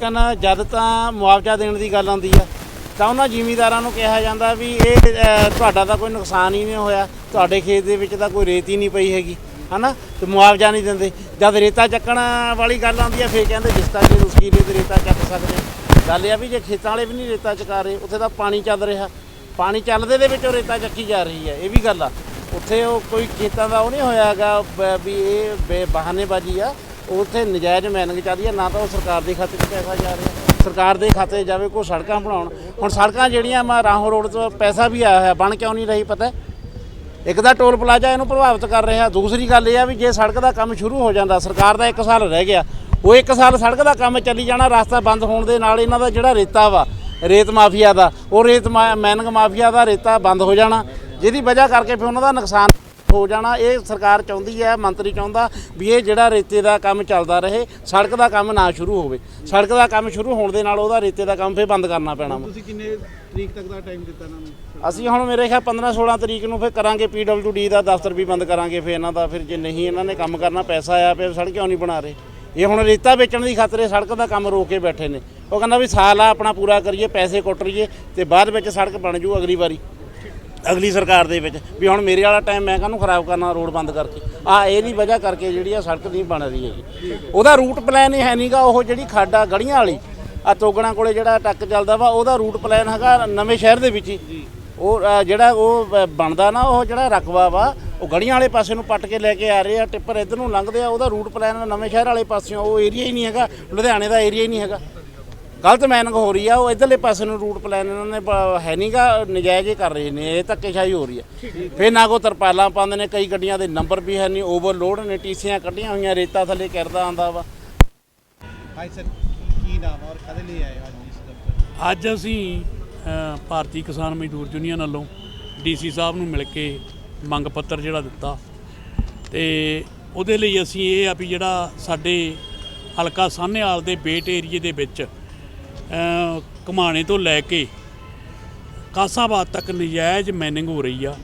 ਲੇਕਿਨ ਜਦ ਤਾਂ ਮੁਆਵਜ਼ਾ ਦੇਣ ਦੀ ਗੱਲ ਆਉਂਦੀ ਆ, ਤਾਂ ਉਹਨਾਂ ਜ਼ਿਮੀਂਦਾਰਾਂ ਨੂੰ ਕਿਹਾ ਜਾਂਦਾ ਵੀ ਇਹ ਤੁਹਾਡਾ ਤਾਂ ਕੋਈ ਨੁਕਸਾਨ ਹੀ ਨਹੀਂ ਹੋਇਆ, ਤੁਹਾਡੇ ਖੇਤ ਦੇ ਵਿੱਚ ਤਾਂ ਕੋਈ ਰੇਤ ਹੀ ਨਹੀਂ ਪਈ ਹੈਗੀ, ਹਨਾ? ਤੇ ਮੁਆਵਜ਼ਾ ਨਹੀਂ ਦਿੰਦੇ। ਜਦ ਰੇਤਾ ਚੱਕਣ ਵਾਲੀ ਗੱਲ ਆਉਂਦੀ ਆ, ਫੇਰ ਕਹਿੰਦੇ ਜਿਸ ਤਰ੍ਹਾਂ ਕਿ ਉਸਕੀ ਰੇਤ ਰੇਤਾ ਚੱਕ ਸਕਦੇ ਗੱਲ ਇਹ ਆ ਵੀ ਜੇ ਖੇਤਾਂ ਵਾਲੇ ਵੀ ਨਹੀਂ ਰੇਤਾ ਚਕਾ ਰਹੇ, ਉੱਥੇ ਤਾਂ ਪਾਣੀ ਚੱਲ ਰਿਹਾ। ਪਾਣੀ ਚੱਲਦੇ ਦੇ ਵਿੱਚ ਉਹ ਰੇਤਾ ਚੱਕੀ ਜਾ ਰਹੀ ਹੈ ਇਹ ਵੀ ਗੱਲ ਆ। ਉੱਥੇ ਉਹ ਕੋਈ ਖੇਤਾਂ ਦਾ ਉਹ ਨਹੀਂ ਹੋਇਆਗਾ ਵੀ ਇਹ ਬੇ- ਬਹਾਨੇਬਾਜ਼ੀ ਆ। ਉੱਥੇ ਨਜਾਇਜ਼ ਮੈਨਿੰਗ ਚੱਲਦੀ ਹੈ ਨਾ ਤਾਂ ਉਹ ਸਰਕਾਰ ਦੇ ਖਾਤੇ 'ਚ ਪੈਸਾ ਜਾ ਰਿਹਾ। ਸਰਕਾਰ ਦੇ ਖਾਤੇ ਜਾਵੇ ਕੋਈ ਸੜਕਾਂ ਬਣਾਉਣ। ਹੁਣ ਸੜਕਾਂ ਜਿਹੜੀਆਂ ਮੈਂ ਰਾਹੋਂ ਰੋਡ ਤੋਂ ਪੈਸਾ ਵੀ ਆਇਆ ਹੋਇਆ, ਬਣ ਕਿਉਂ ਨਹੀਂ ਰਹੀ ਪਤਾ ਇੱਕ ਤਾਂ ਟੋਲ ਪਲਾਜ਼ਾ ਇਹਨੂੰ ਪ੍ਰਭਾਵਿਤ ਕਰ ਰਿਹਾ। ਦੂਸਰੀ ਗੱਲ ਇਹ ਆ ਵੀ ਜੇ ਸੜਕ ਦਾ ਕੰਮ ਸ਼ੁਰੂ ਹੋ ਜਾਂਦਾ, ਸਰਕਾਰ ਦਾ ਇੱਕ ਸਾਲ ਰਹਿ ਗਿਆ, ਉਹ ਇੱਕ ਸਾਲ ਸੜਕ ਦਾ ਕੰਮ ਚੱਲੀ ਜਾਣਾ, ਰਸਤਾ ਬੰਦ ਹੋਣ ਦੇ ਨਾਲ ਇਹਨਾਂ ਦਾ ਜਿਹੜਾ ਰੇਤਾ ਵਾ, ਰੇਤ ਮਾਫੀਆ ਦਾ, ਉਹ ਰੇਤ ਮਾ- ਮੈਨਿੰਗ ਮਾਫੀਆ ਦਾ ਰੇਤਾ ਬੰਦ ਹੋ ਜਾਣਾ। ਜਿਹਦੀ ਵਜ੍ਹਾ ਕਰਕੇ ਫਿਰ ਉਹਨਾਂ ਦਾ ਨੁਕਸਾਨ ਹੋ ਜਾਣਾ ਇਹ ਸਰਕਾਰ ਚਾਹੁੰਦੀ ਹੈ ਮੰਤਰੀ ਚਾਹੁੰਦਾ ਵੀ ਇਹ ਜਿਹੜਾ ਰੇਤੇ ਦਾ ਕੰਮ ਚੱਲਦਾ ਰਹੇ ਸੜਕ ਦਾ ਕੰਮ ਨਾ ਸ਼ੁਰੂ ਹੋਵੇ। ਸੜਕ ਦਾ ਕੰਮ ਸ਼ੁਰੂ ਹੋਣ ਦੇ ਨਾਲ ਉਹਦਾ ਰੇਤੇ ਦਾ ਕੰਮ ਫਿਰ ਬੰਦ ਕਰਨਾ ਪੈਣਾ ਵਾ। ਤੁਸੀਂ ਕਿੰਨੇ ਤਰੀਕ ਤੱਕ ਦਾ ਟਾਈਮ ਦਿੱਤਾ ਇਹਨਾਂ ਨੂੰ? ਅਸੀਂ ਹੁਣ ਮੇਰੇ ਖਿਆਲ 15 16 ਤਰੀਕ ਨੂੰ ਫਿਰ ਕਰਾਂਗੇ ਪੀਡਬਲਯੂਡੀ ਦਾ ਦਫ਼ਤਰ ਵੀ ਬੰਦ ਕਰਾਂਗੇ ਫਿਰ ਇਹਨਾਂ ਦਾ ਫਿਰ ਜੇ ਨਹੀਂ ਇਹਨਾਂ ਨੇ ਕੰਮ ਕਰਨਾ ਪੈਸਾ ਆਇਆ ਫਿਰ ਸੜਕ ਕਿਉਂ ਨਹੀਂ ਬਣਾ ਰਹੇ? ਇਹ ਹੁਣ ਰੇਤਾ ਵੇਚਣ ਦੀ ਖਾਤਰ ਇਹ ਸੜਕ ਦਾ ਕੰਮ ਰੋਕ ਕੇ ਬੈਠੇ ਨੇ। ਉਹ ਕਹਿੰਦਾ ਵੀ ਸਾਲ ਆ ਆਪਣਾ ਪੂਰਾ ਕਰੀਏ ਪੈਸੇ ਕੁੱਟ ਲਈਏ ਤੇ ਬਾਅਦ ਵਿੱਚ ਸੜਕ ਬਣ ਜੂ ਅਗਲੀ ਵਾਰੀ। ਅਗਲੀ ਸਰਕਾਰ ਦੇ ਵਿੱਚ ਵੀ ਹੁਣ ਮੇਰੇ ਵਾਲਾ ਟਾਈਮ ਮੈਂ ਕਾਹਨੂੰ ਖਰਾਬ ਕਰਨਾ ਰੋਡ ਬੰਦ ਕਰਕੇ? ਆ ਇਹਦੀ ਵਜ੍ਹਾ ਕਰਕੇ ਜਿਹੜੀ ਆ ਸੜਕ ਨਹੀਂ ਬਣ ਰਹੀ ਹੈਗੀ। ਉਹਦਾ ਰੂਟ ਪਲਾਨ ਹੀ ਹੈ ਨਹੀਂਗਾ ਉਹ ਜਿਹੜੀ ਖਾਡਾ ਗੜੀਆਂ ਵਾਲੀ, ਆ ਤੋਗਣਾ ਕੋਲੇ ਜਿਹੜਾ ਟੱਕ ਚੱਲਦਾ ਵਾ, ਉਹਦਾ ਰੂਟ ਪਲਾਨ ਹੈਗਾ ਨਵੇਂ ਸ਼ਹਿਰ ਦੇ ਵਿੱਚ ਹੀ। ਉਹ ਜਿਹੜਾ ਉਹ ਬਣਦਾ ਨਾ, ਉਹ ਜਿਹੜਾ ਰਕਬਾ ਵਾ, ਉਹ ਗੜੀਆਂ ਵਾਲੇ ਪਾਸੇ ਨੂੰ ਪੱਟ ਕੇ ਲੈ ਕੇ ਆ ਰਹੇ ਆ, ਟਿੱਪਰ ਇੱਧਰ ਨੂੰ ਲੰਘਦੇ ਆ, ਉਹਦਾ ਰੂਟ ਪਲਾਨ ਨਵੇਂ ਸ਼ਹਿਰ ਵਾਲੇ ਪਾਸਿਓਂ, ਉਹ ਏਰੀਆ ਹੀ ਨਹੀਂ ਹੈਗਾ, ਲੁਧਿਆਣੇ ਦਾ ਏਰੀਆ ਹੀ ਨਹੀਂ ਹੈਗਾ। ਗਲਤ ਮੈਨਿੰਗ ਹੋ ਰਹੀ ਆ ਉਹ ਇਧਰਲੇ ਪਾਸੇ ਨੂੰ ਰੂਟ ਪਲਾਨ ਇਹਨਾਂ ਨੇ ਪ- ਹੈ ਨਹੀਂਗਾ ਨਜਾਇਜ਼ ਹੀ ਕਰ ਰਹੇ ਨੇ ਇਹ ਧੱਕੇਸ਼ਾਹੀ ਹੋ ਰਹੀ ਹੈ। ਫਿਰ ਨਾ ਕੋ ਤਰਪਾਲਾਂ ਪਾਉਂਦੇ ਨੇ ਕਈ ਗੱਡੀਆਂ ਦੇ ਨੰਬਰ ਵੀ ਹੈ ਨਹੀਂ ਓਵਰਲੋਡ ਨੇ ਟੀਸੀਆਂ ਕੱਢੀਆਂ ਹੋਈਆਂ ਰੇਤਾ ਥੱਲੇ ਕਿਰਦਾ ਆਂਦਾ ਵਾ। ਹਾਈ ਸਰ ਕੀ ਨਾਮ ਔਰ ਕਦੇ ਲਈ ਆਏ ਹੋ ਅੱਜ ਇਸ ਦਫ਼ਤਰ? ਅੱਜ ਅਸੀਂ ਅ, ਭਾਰਤੀ ਕਿਸਾਨ ਮਜ਼ਦੂਰ ਯੂਨੀਅਨ ਵੱਲੋਂ ਡੀਸੀ ਸਾਹਿਬ ਨੂੰ ਮਿਲ ਕੇ ਮੰਗ ਪੱਤਰ ਜਿਹੜਾ ਦਿੱਤਾ। ਤੇ ਉਹਦੇ ਲਈ ਅਸੀਂ ਇਹ ਆ ਵੀ ਜਿਹੜਾ ਸਾਡੇ ਹਲਕਾ ਸਾਹਨੇਵਾਲ ਦੇ ਬੇਟ ਏਰੀਏ ਦੇ ਵਿੱਚ ਅ, ਘੁਮਾਣੇ ਤੋਂ ਲੈ ਕੇ ਕਾਸਾਬਾਦ ਤੱਕ ਨਜਾਇਜ਼ ਮਾਈਨਿੰਗ ਹੋ ਰਹੀ ਆ।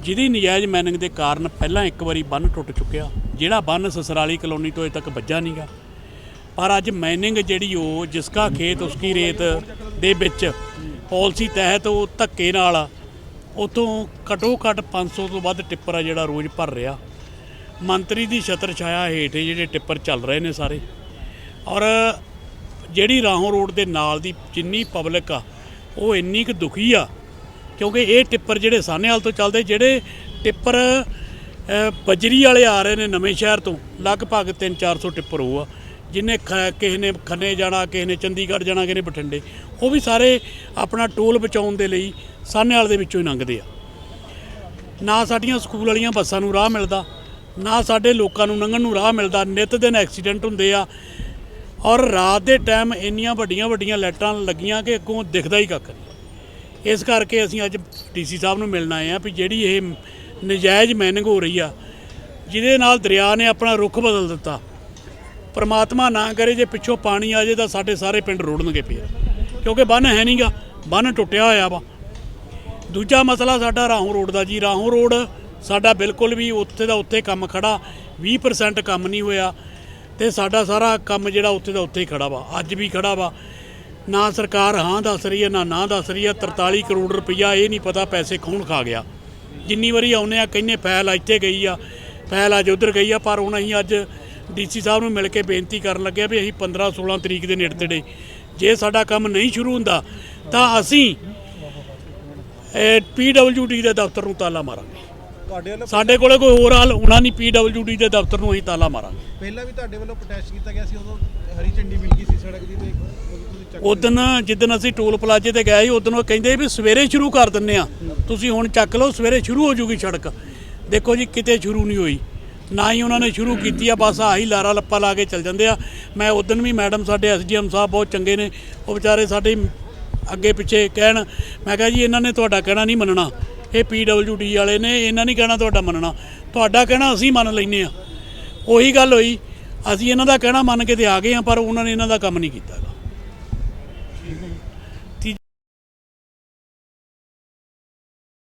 ਜਿਹਦੀ ਨਜਾਇਜ਼ ਮਾਈਨਿੰਗ ਦੇ ਕਾਰਨ ਪਹਿਲਾਂ ਇੱਕ ਵਾਰੀ ਬੰਨ ਟੁੱਟ ਚੁੱਕਿਆ ਜਿਹੜਾ ਬੰਨ ਸਸਰਾਲੀ ਕਲੋਨੀ ਤੋਂ ਅਜੇ ਤੱਕ ਵੱਜਾ ਨਹੀਂਗਾ। ਪਰ ਅੱਜ ਮਾਈਨਿੰਗ ਜਿਹੜੀ ਉਹ ਜਿਸਕਾ ਖੇਤ ਉਸਕੀ ਰੇਤ ਦੇ ਵਿੱਚ ਪਾਲਿਸੀ ਤਹਿਤ ਉਹ ਧੱਕੇ ਨਾਲ ਉਤੋਂ ਘਟੋ ਘੱਟ 500 ਤੋਂ ਵੱਧ ਟਿੱਪਰ ਆ ਜਿਹੜਾ ਰੋਜ਼ ਭਰ ਰਿਹਾ। ਮੰਤਰੀ ਦੀ ਛਤਰ ਛਾਇਆ ਹੇਠ ਜਿਹੜੇ ਟਿੱਪਰ ਚੱਲ ਰਹੇ ਨੇ ਸਾਰੇ। ਔਰ ਜਿਹੜੀ ਰਾਹੋਂ ਰੋਡ ਦੇ ਨਾਲ ਦੀ ਜਿੰਨੀ ਪਬਲਿਕ ਆ, ਉਹ ਇੰਨੀ ਕੁ ਦੁਖੀ ਆ, ਕਿਉਂਕਿ ਇਹ ਟਿੱਪਰ ਜਿਹੜੇ ਸਾਨੇਵਾਲ ਤੋਂ ਚੱਲਦੇ, ਜਿਹੜੇ ਟਿੱਪਰ ਬਜਰੀ ਵਾਲੇ ਆ ਰਹੇ ਨੇ ਨਵੇਂ ਸ਼ਹਿਰ ਤੋਂ, ਲਗਭਗ 3-400 ਟਿੱਪਰ ਉਹ ਆ ਜਿਨੇ ਕਿਸੇ ਨੇ ਖੰਨੇ ਜਾਣਾ, ਕਿਸੇ ਨੇ ਚੰਡੀਗੜ੍ਹ ਜਾਣਾ, ਕਿਸੇ ਨੇ ਬਠਿੰਡੇ, ਉਹ ਵੀ ਸਾਰੇ ਆਪਣਾ ਟੋਲ ਬਚਾਉਣ ਦੇ ਲਈ ਸਾਨੇਵਾਲ ਦੇ ਵਿੱਚੋਂ ਹੀ ਲੰਘਦੇ ਆ। ਨਾ ਸਾਡੀਆਂ ਸਕੂਲ ਵਾਲੀਆਂ ਬੱਸਾਂ ਨੂੰ ਰਾਹ ਮਿਲਦਾ, ਨਾ ਸਾਡੇ ਲੋਕਾਂ ਨੂੰ ਲੰਘਣ ਨੂੰ ਰਾਹ ਮਿਲਦਾ, ਨਿਤ ਦਿਨ ਐਕਸੀਡੈਂਟ ਹੁੰਦੇ ਆ ਔਰ ਰਾਤ ਦੇ ਟਾਈਮ ਇੰਨੀਆਂ ਵੱਡੀਆਂ ਵੱਡੀਆਂ ਲਾਈਟਾਂ ਲੱਗੀਆਂ ਕਿ ਅੱਗੋਂ ਦਿਖਦਾ ਹੀ ਕੱਖ ਨਹੀਂ। ਇਸ ਕਰਕੇ ਅਸੀਂ ਅੱਜ ਡੀਸੀ ਸਾਹਿਬ ਨੂੰ ਮਿਲਣ ਆਏ ਆ ਵੀ ਜਿਹੜੀ ਇਹ ਨਜਾਇਜ਼ ਮੈਨਿੰਗ ਹੋ ਰਹੀ ਆ, ਜਿਹਦੇ ਨਾਲ ਦਰਿਆ ਨੇ ਆਪਣਾ ਰੁਖ ਬਦਲ ਦਿੱਤਾ। ਪਰਮਾਤਮਾ ਨਾ ਕਰੇ ਜੇ ਪਿੱਛੋਂ ਪਾਣੀ ਆ ਜੇ ਤਾਂ ਸਾਡੇ ਸਾਰੇ ਪਿੰਡ ਰੋੜਨਗੇ ਪਿਆ ਕਿਉਂਕਿ ਬੰਨ ਹੈ ਨਹੀਂਗਾ ਬੰਨ ਟੁੱਟਿਆ ਹੋਇਆ ਵਾ। ਦੂਜਾ ਮਸਲਾ ਸਾਡਾ ਰਾਹੋਂ ਰੋਡ ਦਾ ਜੀ। ਰਾਹੋਂ ਰੋਡ ਸਾਡਾ ਬਿਲਕੁਲ ਵੀ ਉੱਥੇ ਦਾ ਉੱਥੇ ਕੰਮ ਖੜਾ 20% ਕੰਮ ਨਹੀਂ ਹੋਇਆ। ਤੇ ਸਾਡਾ ਸਾਰਾ ਕੰਮ ਜਿਹੜਾ ਉੱਥੇ ਦਾ ਉੱਥੇ ਹੀ ਖੜਾ ਵਾ। ਅੱਜ ਵੀ ਖੜਾ ਵਾ। ਨਾ ਸਰਕਾਰ ਹਾਂ ਦੱਸ ਰਹੀ ਹੈ, ਨਾ ਨਾ ਦੱਸ ਰਹੀ ਹੈ। 43 ਕਰੋੜ ਰੁਪਈਆ ਇਹ ਨਹੀਂ ਪਤਾ ਪੈਸੇ ਕੌਣ ਖਾ ਗਿਆ। ਜਿੰਨੀ ਵਾਰੀ ਆਉਨੇ ਆ ਕਹਿੰਨੇ ਫੈਲ ਇੱਥੇ ਗਈ ਆ, ਫੈਲ ਅੱਜ ਉਧਰ ਗਈ ਆ, ਪਰ ਹੁਣ ਅਸੀਂ ਅੱਜ ਡੀਸੀ ਸਾਹਿਬ ਨੂੰ ਮਿਲ ਕੇ ਬੇਨਤੀ ਕਰਨ ਲੱਗੇ ਵੀ ਅਸੀਂ 15 16 ਤਰੀਕ ਦੇ ਨੇੜੇ ਤੇੜੇ ਜੇ ਸਾਡਾ ਕੰਮ ਨਹੀਂ ਸ਼ੁਰੂ ਹੁੰਦਾ, ਤਾਂ ਅਸੀਂ ਪੀਡਬਲਯੂਡੀ ਦੇ ਦਫ਼ਤਰ ਨੂੰ ਤਾਲਾ ਮਾਰਾਂਗੇ। ਤੁਹਾਡੇ ਵੱਲੋਂ ਸਾਡੇ ਕੋਲੇ ਕੋਈ ਹੋਰ ਹਾਲ ਹੋਣਾ ਨਹੀਂ ਪੀਡਬਲਯੂਡੀ ਦੇ ਦਫ਼ਤਰ ਨੂੰ ਅਸੀਂ ਤਾਲਾ ਮਾਰਾਂਗੇ। ਪਹਿਲਾਂ ਵੀ ਤੁਹਾਡੇ ਵੱਲੋਂ ਪ੍ਰੋਟੈਸਟ ਕੀਤਾ ਗਿਆ ਸੀ ਉਦੋਂ ਹਰੀ ਝੰਡੀ ਮਿਲ ਗਈ ਸੀ ਸੜਕ ਦੀ ਤੇ ਉਦੋਂ ਜਿੱਦਣ ਅਸੀਂ ਟੋਲ ਪਲਾਜ਼ੇ ਤੇ ਗਏ ਸੀ ਉਦੋਂ ਉਹ ਕਹਿੰਦੇ ਵੀ ਸਵੇਰੇ ਸ਼ੁਰੂ ਕਰ ਦਿੰਨੇ ਆ ਤੁਸੀਂ ਹੁਣ ਚੱਕ ਲਓ ਸਵੇਰੇ ਸ਼ੁਰੂ ਹੋ ਜੂਗੀ ਸੜਕ। ਦੇਖੋ ਜੀ ਕਿਤੇ ਸ਼ੁਰੂ ਨਹੀਂ ਹੋਈ। ਨਾ ਹੀ ਉਹਨਾਂ ਨੇ ਸ਼ੁਰੂ ਕੀਤੀ ਆ ਬਸ ਆਹੀ ਲਾਰਾ ਲੱਪਾ ਲਾ ਕੇ ਚੱਲ ਜਾਂਦੇ ਆ। ਮੈਂ ਉਦੋਂ ਵੀ ਮੈਡਮ ਸਾਡੇ ਐਸਡੀਐਮ ਸਾਹਿਬ ਬਹੁਤ ਚੰਗੇ ਨੇ ਉਹ ਵਿਚਾਰੇ ਸਾਡੇ ਅੱਗੇ ਪਿੱਛੇ ਕਹਿਣ ਮੈਂ ਕਿਹਾ ਜੀ ਇਹਨਾਂ ਨੇ ਤੁਹਾਡਾ ਕਹਿਣਾ ਨਹੀਂ ਮੰਨਣਾ। ਇਹ ਪੀਡਬਲਯੂਡੀ ਵਾਲੇ ਨੇ, ਇਹਨਾਂ ਨਹੀਂ ਕਹਿਣਾ ਤੁਹਾਡਾ ਮੰਨਣਾ ਤੁਹਾਡਾ ਕਹਿਣਾ ਅਸੀਂ ਮੰਨ ਲੈਨੇ ਆ ਉਹੀ ਗੱਲ ਹੋਈ, ਅਸੀਂ ਇਹਨਾਂ ਦਾ ਕਹਿਣਾ ਮੰਨ ਕੇ ਤੇ ਆ ਗਏ ਆ ਪਰ ਉਹਨਾਂ ਨੇ ਇਹਨਾਂ ਦਾ ਕੰਮ ਨਹੀਂ ਕੀਤਾ ਗਾ।